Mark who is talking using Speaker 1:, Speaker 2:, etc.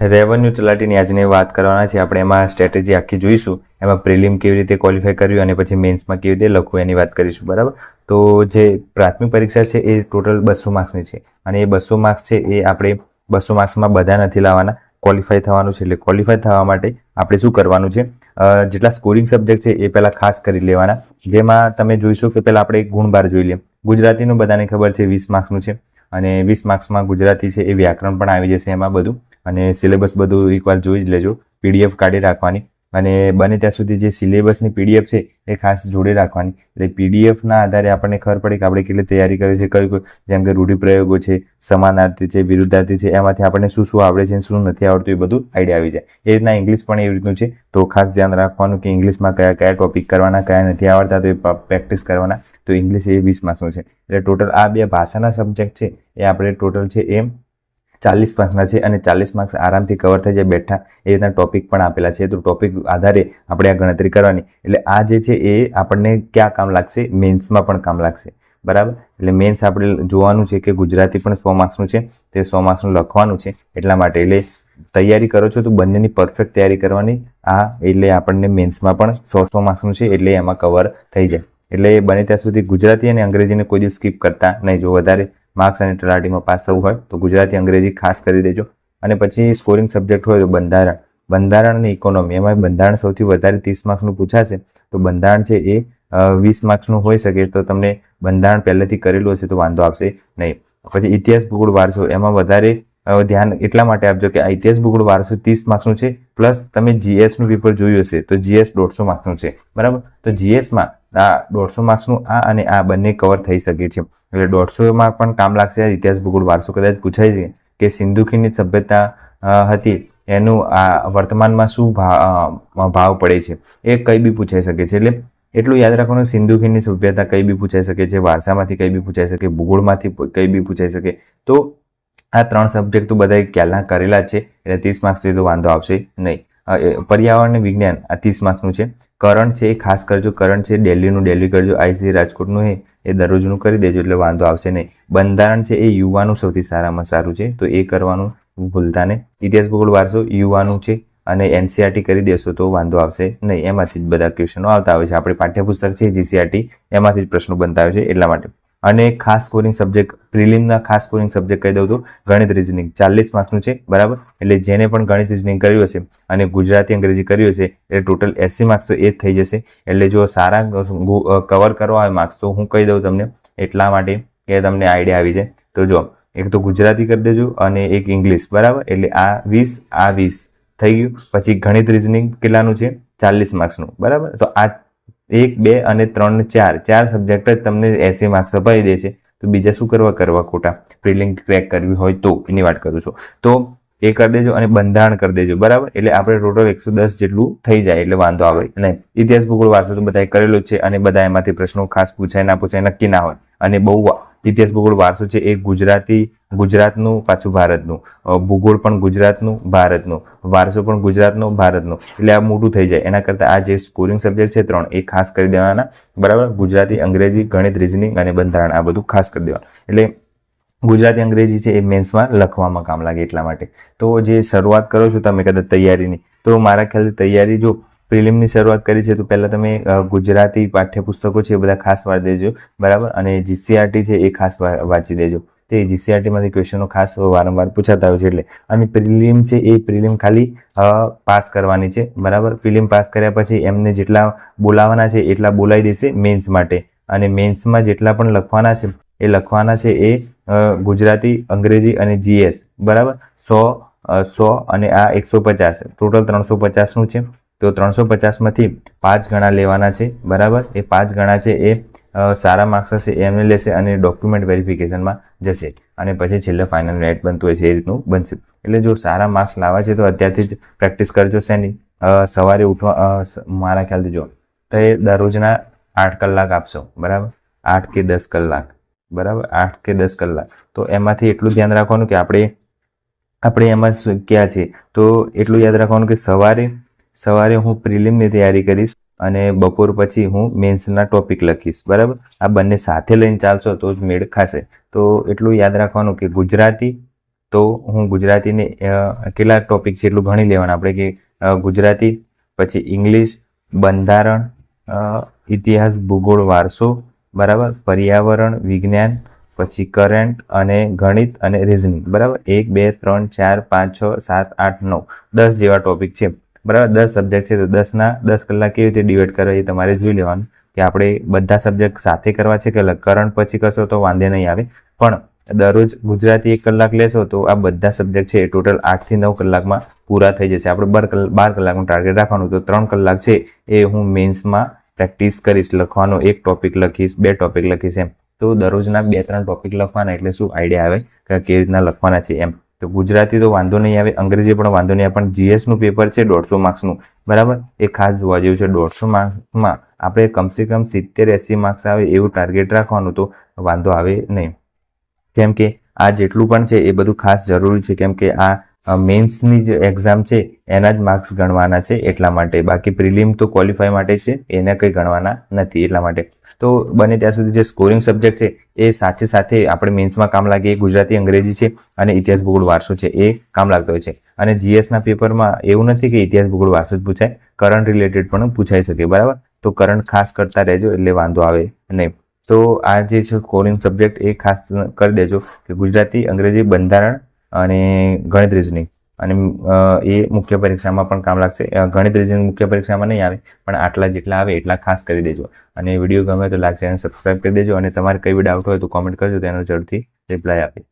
Speaker 1: Revenue તલાટીની આજની વાત કરવાના છે આપણે એમાં સ્ટ્રેટેજી આખી જોઈશું. એમાં પ્રિલિમ કેવી રીતે ક્વોલિફાય કર્યું અને પછી મેન્સમાં કેવી રીતે લખવું એની વાત કરીશું, બરાબર? તો જે પ્રાથમિક પરીક્ષા છે એ ટોટલ બસો માર્ક્સની છે. અને એ બસો માર્ક્સ છે એ આપણે બસો માર્ક્સમાં બધા નથી લાવવાના. ક્વોલિફાય થવાનું છે એટલે ક્વોલિફાય થવા માટે આપણે શું કરવાનું છે? જેટલા સ્કોરિંગ સબ્જેક્ટ છે એ પહેલાં ખાસ કરી લેવાના. જેમાં તમે જોઈશું કે પહેલાં આપણે ગુણબાર જોઈ લઈએ. ગુજરાતીનું બધાને ખબર છે વીસ માર્ક્સનું છે. અને વીસ માર્ક્સમાં ગુજરાતી છે એ વ્યાકરણ પણ આવી જશે એમાં બધું. અને સિલેબસ બધું એકવાર જોઈ જ લેજો પીડીએફ કાઢી રાખવાની. અને બને ત્યાં સુધી જે સિલેબસની પીડીએફ છે, એ ખાસ જોડે રાખવાની. એટલે પીડીએફના આધારે આપણને ખબર પડે કે આપણે કેટલી તૈયારી કરી છે, કયું જેમ કે રૂઢિપ્રયોગો છે, સમાનાર્થી છે, વિરુદ્ધાર્થી છે, એમાંથી આપણને શું શું આવડે છે શું નથી આવડતું એ બધું આઈડિયા આવી જાય. એ રીતના ઇંગ્લિશ પણ એવી રીતનું છે. તો ખાસ ધ્યાન રાખવાનું કે ઇંગ્લિશમાં કયા કયા ટોપિક કરવાના, કયા નથી આવડતા, તો એ પ્રેક્ટિસ કરવાના. તો ઇંગ્લિશ એ વીસ માર્ક્સનું છે? એટલે ટોટલ આ બે ભાષાના સબ્જેક્ટ છે, એ આપણે ટોટલ છે એ ચાલીસ માર્ક્સના છે અને ચાલીસ માર્ક્સ આરામથી કવર થઈ જાય બેઠા એ રીતના ટોપિક પણ આપેલા છે. તો ટોપિક આધારે આપણે આ ગણતરી કરવાની. એટલે આ જે છે એ આપણને ક્યાં કામ લાગશે? મેન્સમાં પણ કામ લાગશે. બરાબર? એટલે મેન્સ આપણે જોવાનું છે કે ગુજરાતી પણ સો માર્ક્સનું છે. તે સો માર્ક્સનું લખવાનું છે. એટલા માટે એટલે તૈયારી કરો છો તો બંનેની પરફેક્ટ તૈયારી કરવાની. આ એટલે આપણને મેન્સમાં પણ સો સો માર્ક્સનું છે એટલે એમાં કવર થઈ જાય. એટલે બને ત્યાં સુધી ગુજરાતી અને અંગ્રેજીને કોઈ દિવસ સ્કીપ કરતા નહીં. જો વધારે માર્ક્સ અને તલાટીમાં પાસ થવું હોય તો ગુજરાતી, અંગ્રેજી ખાસ કરી દેજો. અને પછી સ્કોરિંગ સબ્જેક્ટ હોય તો બંધારણ. બંધારણ અને ઇકોનોમી એમાં બંધારણ સૌથી વધારે ત્રીસ માર્ક્સનું પૂછાશે. તો બંધારણ છે એ વીસ માર્ક્સનું હોઈ શકે તો તમને બંધારણ પહેલેથી કરેલું હશે તો વાંધો આવશે નહીં. પછી ઇતિહાસ ભૂગોળ વારસો. એમાં વધારે ધ્યાન એટલા માટે આપજો કે આઈટીએસ ભૂગોળ વારસો ત્રીસ માર્ક્સનું છે, પ્લસ તમે જીએસનું પેપર જોયું હશે તો જીએસ દોઢસો માર્ક્સનું છે. બરાબર? તો જીએસમાં આ દોઢસો માર્ક્સનું આ અને આ બંને કવર થઈ શકે છે. એટલે દોઢસોમાં પણ કામ લાગશે. ઇતિહાસ ભૂગોળ વારસો કદાચ પૂછાય છે કે સિંધુ ખીણની સભ્યતા હતી. એનું આ વર્તમાનમાં શું ભાવ ભાવ પડે છે? એ કંઈ બી પૂછાઈ શકે છે. એટલે એટલું યાદ રાખવાનું સિંધુ ખીણની સભ્યતા કઈ બી પૂછાઈ શકે છે, વારસામાંથી કઈ બી પૂછાઈ શકે, ભૂગોળમાંથી કઈ બી પૂછાઈ શકે. તો આ ત્રણ સબ્જેક્ટ તો બધાએ પહેલા કરેલા છે. એટલે ત્રીસ માર્ક્સ તો વાંધો આવશે નહીં. પર્યાવરણ વિજ્ઞાન આ ત્રીસ માર્ક્સનું છે. કરંટ છે એ ખાસ કરજો. કરંટ છે દિલ્હીનું ડેલી કરજો. આઈસી રાજકોટનું એ એ દરરોજનું કરી દેજો એટલે વાંધો આવશે નહીં. બંધારણ છે એ યુવાનું સૌથી સારામાં સારું છે. તો એ કરવાનું ભૂલતા નહીં. ઇતિહાસ ભૂગોળ વારસો યુવાનું છે અને એનસીઆરટી કરી દેશો તો વાંધો આવશે નહીં. એમાંથી જ બધા ક્વેશ્ચનો આવતા હોય છે. આપણે પાઠ્યપુસ્તક છે જીસીઆરટી એમાંથી જ પ્રશ્નો બનતા હોય છે. એટલા માટે. અને ખાસ સ્કોરિંગ સબ્જેક્ટ પ્રિલિમના ખાસ સ્કોરિંગ સબ્જેક્ટ કહી દઉં તો ગણિત રિઝનિંગ ચાલીસ માર્ક્સનું છે, બરાબર? એટલે જેને પણ ગણિત રિઝનિંગ કર્યું હશે અને ગુજરાતી અંગ્રેજી કર્યું હશે એટલે ટોટલ એસી માર્ક્સ તો એ જ થઈ જશે. એટલે જો સારા કવર કરવા હોય માર્ક્સ તો હું કહી દઉં તમને એટલા માટે કે તમને આઈડિયા આવી જાય. તો જો, એક તો ગુજરાતી કરી દેજો અને એક ઇંગ્લિશ બરાબર? એટલે આ વીસ આ વીસ થઈ ગયું. પછી ગણિત રિઝનિંગ કેટલાનું છે? ચાલીસ માર્ક્સનું બરાબર? તો આ એક, બે અને ત્રણ, ચાર. ચાર સબ્જેક્ટ જ તમને એસી માર્ક્સ અપાવી દે છે. તો બીજા શું કરવા? કરવા ખોટા. પ્રિલિંગ ક્રેક કરવી હોય તો એની વાત કરું છું. તો એ કરી દેજો અને બંધારણ કરી દેજો. બરાબર? એટલે આપણે ટોટલ એકસો દસ જેટલું થઈ જાય, એટલે વાંધો આવે નહીં. ઇતિહાસ ભૂગોળ વારસો તો બધાએ કરેલો છે અને બધા એમાંથી પ્રશ્નો ખાસ પૂછાય, ના પૂછાય, નક્કી ના હોય. અને બહુ ઇતિહાસ ભૂગોળ વારસો છે એ ગુજરાતી, ગુજરાતનું પાછું ભારતનું. ભૂગોળ પણ ગુજરાતનું, ભારતનું. વારસો પણ ગુજરાતનો, ભારતનો. એટલે આ મોટું થઈ જાય. એના કરતાં આ જે સ્કોરિંગ સબ્જેક્ટ છે ત્રણ, એ ખાસ કરી દેવાના. બરાબર? ગુજરાતી, અંગ્રેજી, ગણિત રિઝનિંગ અને બંધારણ, આ બધું ખાસ કરી દેવાનું. એટલે ગુજરાતી, અંગ્રેજી છે એ મેન્સમાં લખવામાં કામ લાગે એટલા માટે. તો જે શરૂઆત કરો છો તમે કદાચ તૈયારીની, તો મારા ખ્યાલથી તૈયારી જો પ્રિલિમની શરૂઆત કરી છે, તો પહેલાં તમે ગુજરાતી પાઠ્યપુસ્તકો છે એ બધા ખાસ વાંચી દેજો, બરાબર? અને જીસીઆરટી છે એ ખાસ વાંચી દેજો. તે જીસીઆરટીમાંથી ક્વેશ્ચનો ખાસ વારંવાર પૂછાતા હોય છે એટલે. અને પ્રિલિમ છે એ પ્રિલિમ ખાલી પાસ કરવાની છે, બરાબર? પ્રિલિમ પાસ કર્યા પછી એમને જેટલા બોલાવવાના છે એટલા બોલાવી દેશે મેન્સ માટે. અને મેન્સમાં જેટલા પણ લખવાના છે, એ લખવાના છે એ ગુજરાતી, અંગ્રેજી અને જીએસ, બરાબર? સો સો અને આ એકસો પચાસ. ટોટલ ત્રણસો પચાસનું છે. તો ત્રણસો પચાસમાંથી પાંચ ગણા લેવાના છે, બરાબર? એ પાંચ ગણા છે એ સારા માર્ક્સ હશે એમને લેશે અને ડોક્યુમેન્ટ વેરિફિકેશનમાં જશે. અને પછી છેલ્લે ફાઇનલ રેટ બનતું હોય છે એ રીતનું બનશે. એટલે જો સારા માર્ક્સ લાવવા છે તો અત્યારથી જ પ્રેક્ટિસ કરજો શેની? સવારે ઉઠવા મારા ખ્યાલથી જો તો એ દરરોજના આઠ કલાક આપશો, બરાબર? આઠ કે દસ કલાક, બરાબર? આઠ કે દસ કલાક. તો એમાંથી એટલું ધ્યાન રાખવાનું કે આપણે આપણે એમાં ક્યાં છે? તો એટલું યાદ રાખવાનું કે સવારે સવારે હું પ્રિલિમની તૈયારી કરીશ અને બપોર પછી હું મેન્સના ટોપિક લખીશ, બરાબર? આ બંને સાથે લઈને ચાલશો તો જ મેળ ખાશે. તો એટલું યાદ રાખવાનું કે ગુજરાતી તો હું ગુજરાતીને કેટલા ટોપિક છે એટલું ભણી લેવાના. આપણે કે ગુજરાતી, પછી ઇંગ્લિશ, બંધારણ ઇતિહાસ, ભૂગોળ, વારસો, બરાબર? પર્યાવરણ, વિજ્ઞાન, પછી કરંટ અને ગણિત અને રિઝનિંગ, બરાબર? એક, બે, ત્રણ, ચાર, પાંચ, છ, સાત, આઠ, નવ, દસ જેવા ટોપિક છે. બરાબર? દસ સબ્જેક્ટ છે તો દસના દસ કલાક કેવી રીતે ડિવાઈડ કરવા એ તમારે જોઈ લેવાનું કે આપણે બધા સબ્જેક્ટ સાથે કરવા છે કે કરંટ પછી કરશો તો વાંધો નહીં આવે. પણ દરરોજ ગુજરાતી એક કલાક લેશો તો આ બધા સબ્જેક્ટ છે એ ટોટલ આઠથી નવ કલાકમાં પૂરા થઈ જશે. આપણે બાર કલાક બાર કલાકનું ટાર્ગેટ રાખવાનું તો ત્રણ કલાક છે એ હું મેન્સમાં પ્રેક્ટિસ કરીશ, લખવાનો એક ટોપિક લખીશ, બે ટોપિક લખીશ એમ. તો દરરોજના બે ત્રણ ટોપિક લખવાના એટલે શું આઈડિયા આવે? કે કેવી રીતના લખવાના છે એમ. તો ગુજરાતી તો વાંધો નહીં આવે, અંગ્રેજી પણ વાંધો નહીં આવે, પણ જીએસનું પેપર છે દોઢસો માર્ક્સનું બરાબર? એ ખાસ જોવા જેવું છે. દોઢસો માર્ક્સમાં આપણે કમસે કમ સિત્તેર, એંસી માર્ક્સ આવે એવું ટાર્ગેટ રાખવાનું તો વાંધો આવે નહીં. કેમ કે આ જેટલું પણ છે એ બધું ખાસ જરૂરી છે. કેમ કે આ મેન્સની જે એક્ઝામ છે, એના જ માર્ક્સ ગણવાના છે એટલા માટે. બાકી પ્રિલિમ તો ક્વોલિફાય માટે છે, એને કંઈ ગણવાના નથી એટલા માટે. તો બને ત્યાં સુધી જે સ્કોરિંગ સબ્જેક્ટ છે, એ સાથે સાથે આપણે મેન્સમાં કામ લાગે, એ ગુજરાતી, અંગ્રેજી છે અને ઇતિહાસ ભૂગોળ વારસો છે, એ કામ લાગતો હોય છે. અને જીએસના પેપરમાં એવું નથી કે ઇતિહાસ ભૂગોળ વારસો જ પૂછાય કરંટ રિલેટેડ પણ પૂછાઈ શકે, બરાબર? તો કરંટ ખાસ કરતા રહેજો એટલે વાંધો આવે નહીં. તો આ જે છે સ્કોરિંગ સબ્જેક્ટ એ ખાસ કરી દેજો કે ગુજરાતી, અંગ્રેજી બંધારણ અને ગણિત રીઝનિંગ અને એ મુખ્ય પરીક્ષામાં પણ કામ લાગશે. ગણિત રીઝનિંગ મુખ્ય પરીક્ષામાં નહીં આવે, પણ આટલા જેટલા આવે એટલા ખાસ કરી દેજો. અને વીડિયો ગમે તો લાઈક ચેનલ સબસ્ક્રાઈબ કરી દેજો. અને તમારે કઈ બી ડાઉટ હોય તો કોમેન્ટ કરજો. તેનો ઝડપથી રિપ્લાય આપીશ.